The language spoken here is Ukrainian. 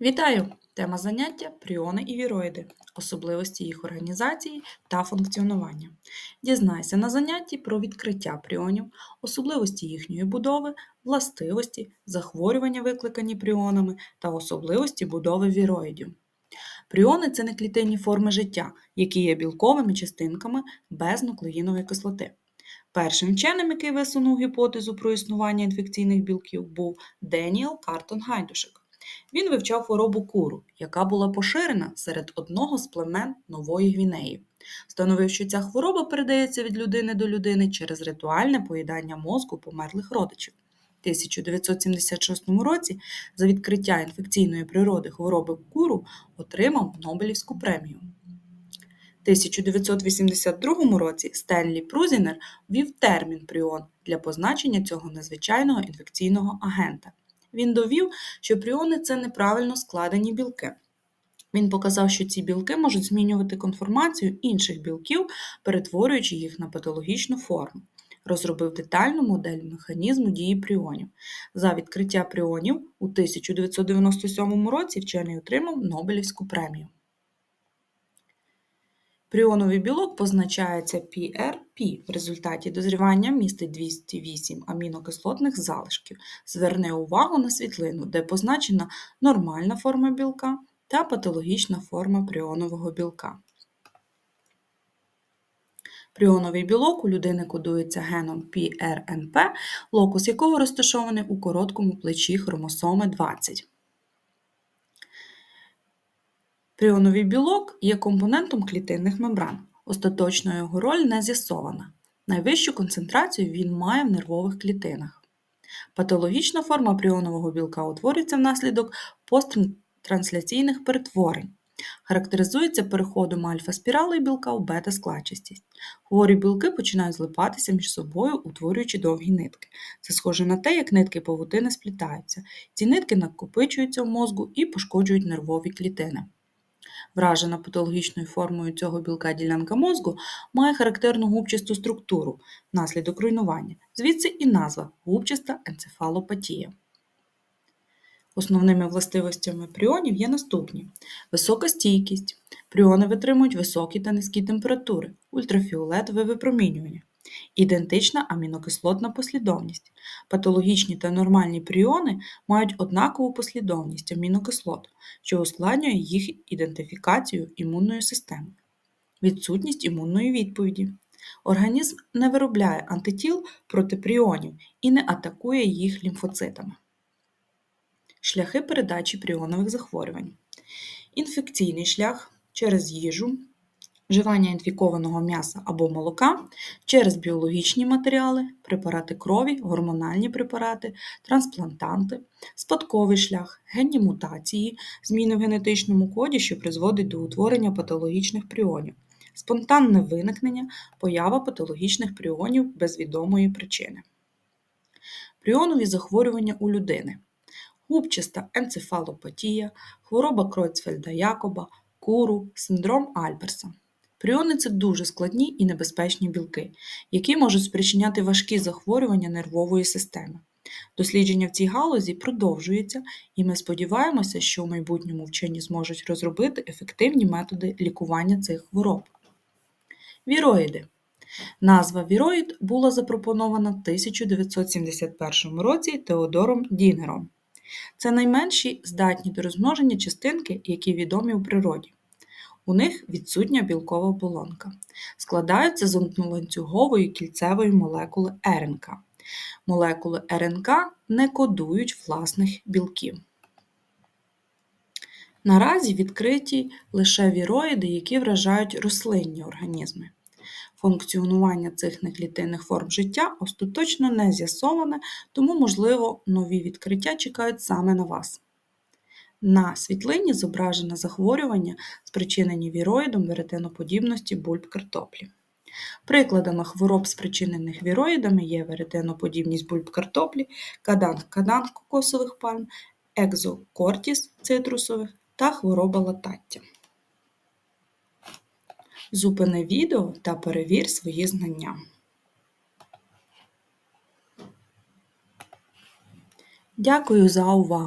Вітаю! Тема заняття пріони і віроїди, особливості їх організації та функціонування. Дізнайся на занятті про відкриття пріонів, особливості їхньої будови, властивості, захворювання, викликані пріонами та особливості будови віроїдів. Пріони це неклітинні форми життя, які є білковими частинками без нуклеїнової кислоти. Першим вченим, який висунув гіпотезу про існування інфекційних білків, був Деніел Картон Гайдушек. Він вивчав хворобу куру, яка була поширена серед одного з племен Нової Гвінеї. Встановив, що ця хвороба передається від людини до людини через ритуальне поїдання мозку померлих родичів. У 1976 році за відкриття інфекційної природи хвороби куру отримав Нобелівську премію. У 1982 році Стенлі Прузінер ввів термін пріон для позначення цього незвичайного інфекційного агента. Він довів, що пріони це неправильно складені білки. Він показав, що ці білки можуть змінювати конформацію інших білків, перетворюючи їх на патологічну форму. Розробив детальну модель механізму дії пріонів. За відкриття пріонів у 1997 році вчений отримав Нобелівську премію. Пріоновий білок позначається PRP. В результаті дозрівання містить 208 амінокислотних залишків. Зверни увагу на світлину, де позначена нормальна форма білка та патологічна форма пріонового білка. Пріоновий білок у людини кодується геном PRNP, локус якого розташований у короткому плечі хромосоми 20. Пріоновий білок є компонентом клітинних мембран. Остаточно його роль не з'ясована. Найвищу концентрацію він має в нервових клітинах. Патологічна форма пріонового білка утворюється внаслідок посттрансляційних перетворень. Характеризується переходом альфа-спіралей білка в бета-складчастість. Хворі білки починають злипатися між собою, утворюючи довгі нитки. Це схоже на те, як нитки павутини сплітаються. Ці нитки накопичуються в мозку і пошкоджують нервові клітини. Вражена патологічною формою цього білка ділянка мозку має характерну губчасту структуру внаслідок руйнування, звідси і назва губчаста енцефалопатія. Основними властивостями пріонів є наступні: висока стійкість. Пріони витримують високі та низькі температури, ультрафіолетове випромінювання, ідентична амінокислотна послідовність. Патологічні та нормальні пріони мають однакову послідовність амінокислот, що ускладнює їх ідентифікацію імунною системою, відсутність імунної відповіді. Організм не виробляє антитіл проти пріонів і не атакує їх лімфоцитами. Шляхи передачі пріонових захворювань. Інфекційний шлях через їжу, вживання інфікованого м'яса або молока через біологічні матеріали, препарати крові, гормональні препарати, трансплантанти, спадковий шлях, генні мутації, зміни в генетичному коді, що призводить до утворення патологічних пріонів, спонтанне виникнення, поява патологічних пріонів без відомої причини. Пріонові захворювання у людини. Губчаста енцефалопатія, хвороба Кройцфельда Якоба, куру, синдром Альберса. Пріони це дуже складні і небезпечні білки, які можуть спричиняти важкі захворювання нервової системи. Дослідження в цій галузі продовжується, і ми сподіваємося, що в майбутньому вчені зможуть розробити ефективні методи лікування цих хвороб. Віроїди. Назва віроїд була запропонована в 1971 році Теодором Дінером. Це найменші здатні до розмноження частинки, які відомі у природі. У них відсутня білкова оболонка. Складаються з одноланцюгової кільцевої молекули РНК. Молекули РНК не кодують власних білків. Наразі відкриті лише віроїди, які вражають рослинні організми. Функціонування цих неклітинних форм життя остаточно не з'ясоване, тому, можливо, нові відкриття чекають саме на вас. На світлині зображено захворювання, спричинені віроїдом веретеноподібності бульб картоплі. Прикладами хвороб, спричинених віроїдами, є веретеноподібність бульб картоплі, кадан-кадан кокосових пальм, екзокортіс цитрусових та хвороба латаття. Зупини відео та перевір свої знання. Дякую за увагу!